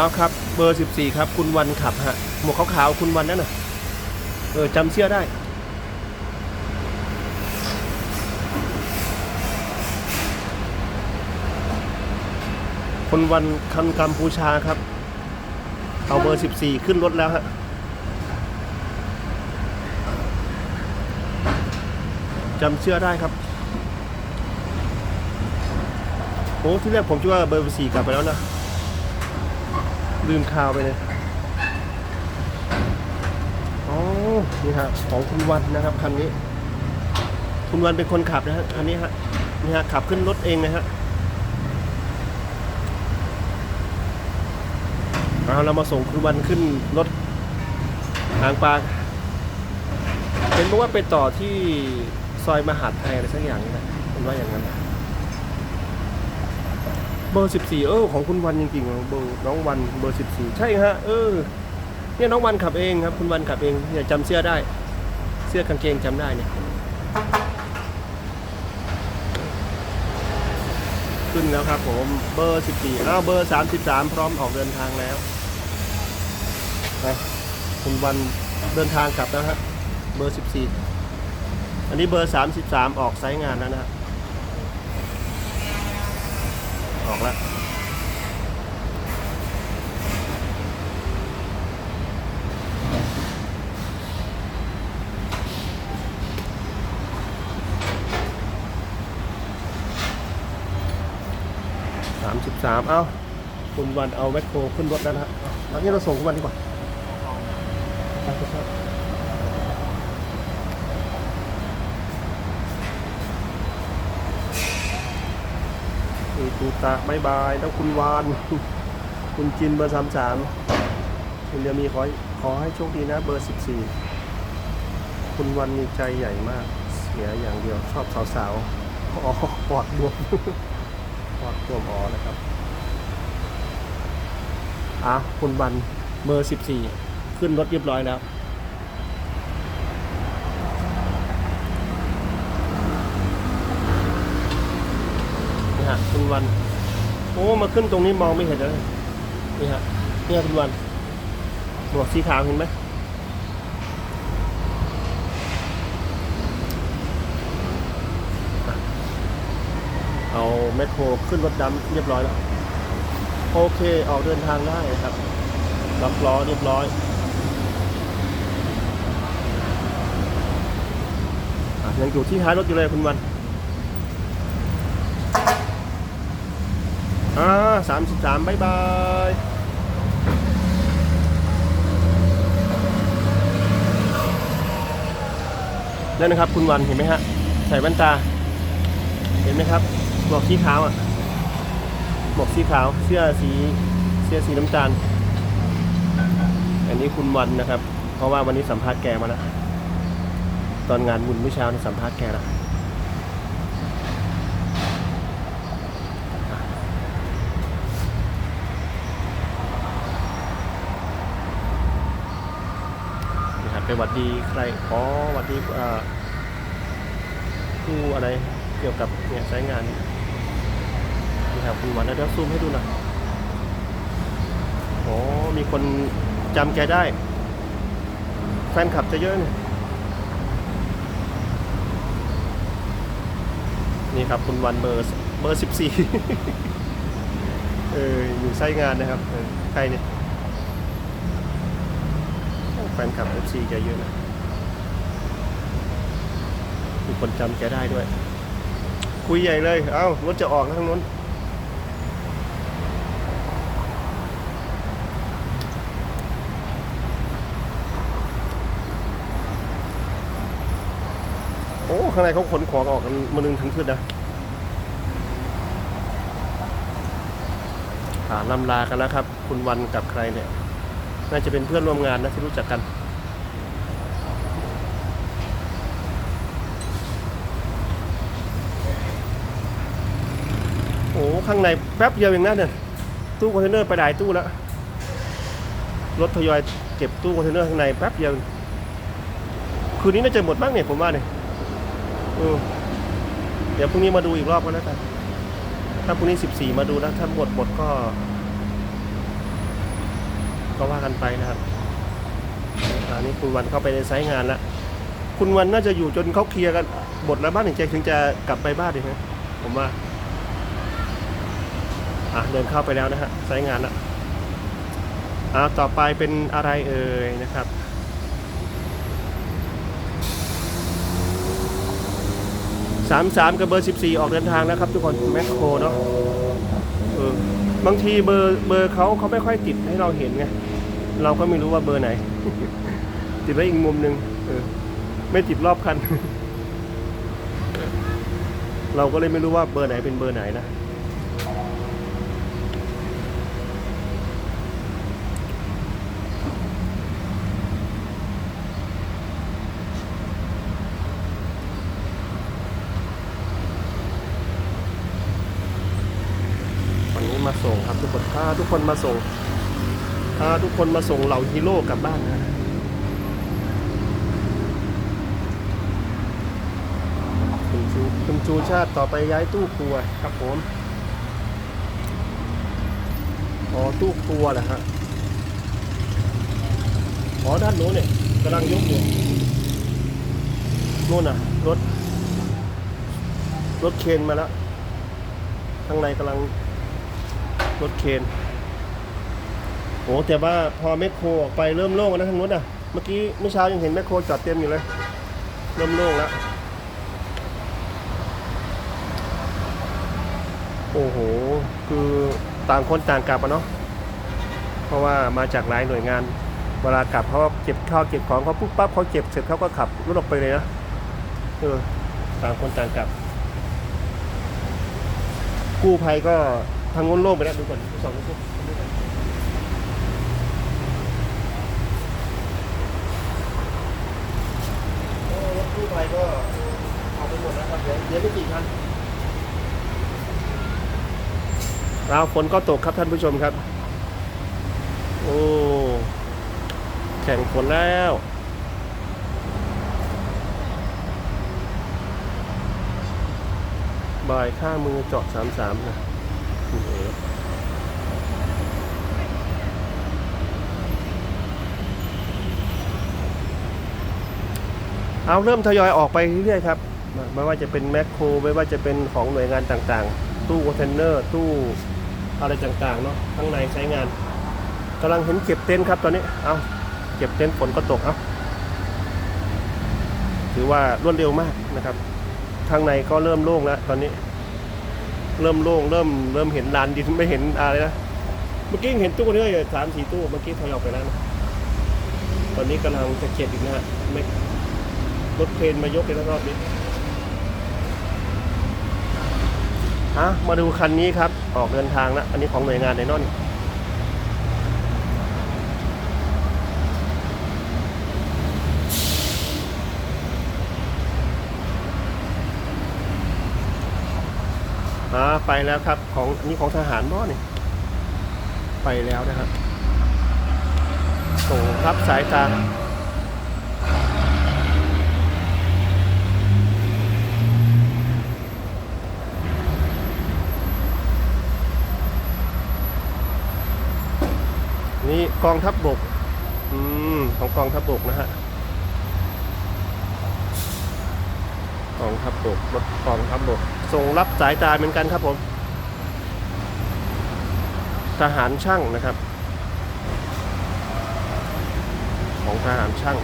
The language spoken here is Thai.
เอาครับ เบอร์ 14 ครับ คุณวันขับฮะ หมวกขาวๆคุณวันนั่นน่ะ เออจำเชื่อได้ คนวันคันกัมพูชาครับ เอาเบอร์ 14 ขึ้นรถแล้วฮะจำเชื่อได้ครับโอ้ที่แรกผมคิดว่าเบอร์4กลับไปแล้วนะ ลืมข่าวไปเลยอ๋อนี่ฮะของคุณวันนะครับคันนี้ คุณวันเป็นคนขับนะฮะคันนี้ฮะนี่ฮะขับขึ้นรถเองนะฮะเอาเรามาส่งคุณวันขึ้นรถหางปลาเห็นบอกว่าไปต่อที่ซอยมหาดไทยอะไรสักอย่างนี่นะผมว่าอย่างนั้นนะ เบอร์สิบสี่เออ ของคุณวันจริงๆเบอร์น้องวันเบอร์สิบสี่ใช่ฮะ เออ เนี่ยน้องวันขับเองครับ คุณวันขับเองเนี่ยจำเสื้อได้ เสื้อกางเกงจำได้เนี่ย ขึ้นแล้วครับผม เบอร์ 14อ้าวเบอร์ 33 พร้อมออกเดินทางแล้วนะคุณวันเดินทางกลับแล้วฮะ เบอร์ 14 อันนี้เบอร์ 33 ออกไซต์งานแล้วนะฮะ ออกแล้วสามสิบสามเอ้า คุณวันเอาแมคโครขึ้นรถแล้วนะฮะเอางี้เราส่งคุณวันดีกว่าไปครับนี่ ตูตาบายบายแล้วคุณวาน คุณจินเบอร์สามสามคุณเดียมีขอขอให้โชคดีนะเบอร์สิบสี่คุณวันมีใจใหญ่มาก เสียอย่างเดียวชอบสาวๆอ๋อปอดบวมทอดตัวมอ๋อนะครับอะคุณวันเบอร์14ขึ้นรถเรียบร้อยแล้ว นี่ฮะ คุณวัน โอ้มาขึ้นตรงนี้มองไม่เห็นเลยนี่ฮะนี่คุณวันหมวกสีขาวเห็นไหมเอาแมคโครขึ้นรถดำเรียบร้อยแล้ว โอเคออกเดินทางได้ครับล็อกล้อเรียบร้อยอะยังอยู่ที่ท้ายรถอยู่เลยคุณวัน อ่าสามสิบสามบายบายนั่นนะครับคุณวันเห็นไหมฮะใส่แว่นตา เห็นไหมครับหมวกสีขาวอะหมวกสีขาวเสื้อสีเสื้อสีน้ำตาล อันนี้คุณวันนะครับ เพราะว่าวันนี้สัมภาษณ์แกมาแล้วตอนงานบุญเมื่อเช้านี่สัมภาษณ์แกแล้วนี่ครับ ไปหวัดดีใครอ๋อหวัดดีผู้อะไรเกี่ยวกับเนี่ยใช้งานนี่ครับคุณวันแล้วเดี๋ยวซูมให้ดูหน่อยโอ้มีคนจำแกได้ แฟนคลับจะเยอะนี่นี่ครับคุณวันเบอร์เบอร์สิบสี่เอออยู่ไส้งานนะครับ ใครเนี่ย ฟนคลับ FC แกเยอะนะมีคนจำแกได้ด้วย คุยใหญ่เลย เอ้ารถจะออกทางนู้นโอ้ข้างในเขาขนของออกกันมานึงทั้งคืนนะอ่าลำลากันแล้วครับ คุณวันกับใครเนี่ย น่าจะเป็นเพื่อนร่วมงานนะที่รู้จักกันโอ้ข้างในแป๊บเดียวเองนะเนี่ยตู้คอนเทนเนอร์ไปหลายตู้แล้วรถทยอยเก็บตู้คอนเทนเนอร์ข้างในแป๊บเดียวคืนนี้น่าจะหมดบ้างเนี่ยผมว่าเนี่ยเดี๋ยวพรุ่งนี้มาดูอีกรอบก็แล้วกันถ้าพรุ่งนี้สิบสี่มาดูนะถ้าหมดหมดก็ ก็ว่ากันไปนะครับอันนี้คุณวันเข้าไปในไซต์งานแล้วคุณวันน่าจะอยู่จนเขาเคลียร์กันหมดแล้วบ้านถึงจะถึงจะกลับไปบ้านดีไหมผมว่าอะเดินเข้าไปแล้วนะฮะไซต์งานละอ่าต่อไปเป็นอะไรเอ่ยนะครับสามสามกับเบอร์สิบสี่ออกเดินทางแล้วครับ ทุกคนแมคโครเนาะเออบางทีเบอร์เบอร์เขาเขาไม่ค่อยติดให้เราเห็นไง เราก็ไม่รู้ว่าเบอร์ไหน ติดไว้อีกมุมหนึ่งเออไม่ติดรอบคัน เราก็เลยไม่รู้ว่าเบอร์ไหนเป็นเบอร์ไหนนะวันนี้มาส่งครับทุกคนพาทุกคนมาส่ง พาทุกคนมาส่งเหล่าฮีโร่กลับบ้านนะคุณชูคุณชูชาติต่อไปย้ายตู้ครัวครับผมอ๋อตู้ครัวเหรอฮะอ๋อด้านโน้นเนี่ยกำลังยกอยู่โน่นน่ะรถ รถเคนมาแล้วข้างในกำลังรถเคน โอ้แต่ว่าพอแมคโครออกไปเริ่มโล่งแล้วทางโน้นอะ เมื่อกี้เมื่อเช้ายังเห็นแมคโครจอดเต็มอยู่เลย เริ่มโล่งแล้ว โอ้โห คือต่างคนต่างกลับอะเนาะ เพราะว่ามาจากหลายหน่วยงาน เวลากลับเขาเก็บข้าวเก็บของเขาปุ๊บปั๊บเขาเก็บเสร็จเขาก็ขับรถออกไปเลยนะ เออ ต่างคนต่างกลับ กู้ภัยก็ทางงนโล่งไปแล้วดูก่อนสองดูดูก่อนโอ้รถกู้ภัยก็ออกไปหมดแล้วครับ เดี๋ยวไม่กี่คันเราฝนก็ตกครับท่านผู้ชมครับ โอ้แข่งฝนแล้วบ่ายข้ามือเจาะสามสามนะคุณเอเอาเริ่มทยอยออกไปเรื่อยๆครับ ไม่ว่าจะเป็นแมคโครไม่ว่าจะเป็นของหน่วยงานต่างๆ ตู้คอนเทนเนอร์ ตู้อะไรต่างๆเนาะข้างในใช้งานกำลังเห็นเก็บเต็นท์ครับตอนนี้เอาเก็บเต็นท์ฝนก็ตกเอาถือว่ารวดเร็วมากนะครับข้างในก็เริ่มโล่งแล้วตอนนี้ เริ่มโล่งเริ่มเริ่มเห็นลานดินไม่เห็นอะไรนะเมื่อกี้เห็นตู้นี้อยู่สามสี่ตู้เมื่อกี้ถอยออกไปแล้วนะตอนนี้กำลังจะเก็บอีกนะฮะรถเครนมายกในรอบนี้ อะมาดูคันนี้ครับ ออกเดินทางแล้วอันนี้ของหน่วยงานไดนอนอ่าไปแล้วครับของอันนี้ของทหารบ่เนี่ยไปแล้วนะครับส่งรับสายตา นี่กองทัพบบก อืม ของกองทัพบบกนะฮะ กองทัพบบกรถกองทัพบบก ส่งรับสายตาเหมือนกันครับผม ทหารช่างนะครับ ของทหารช่าง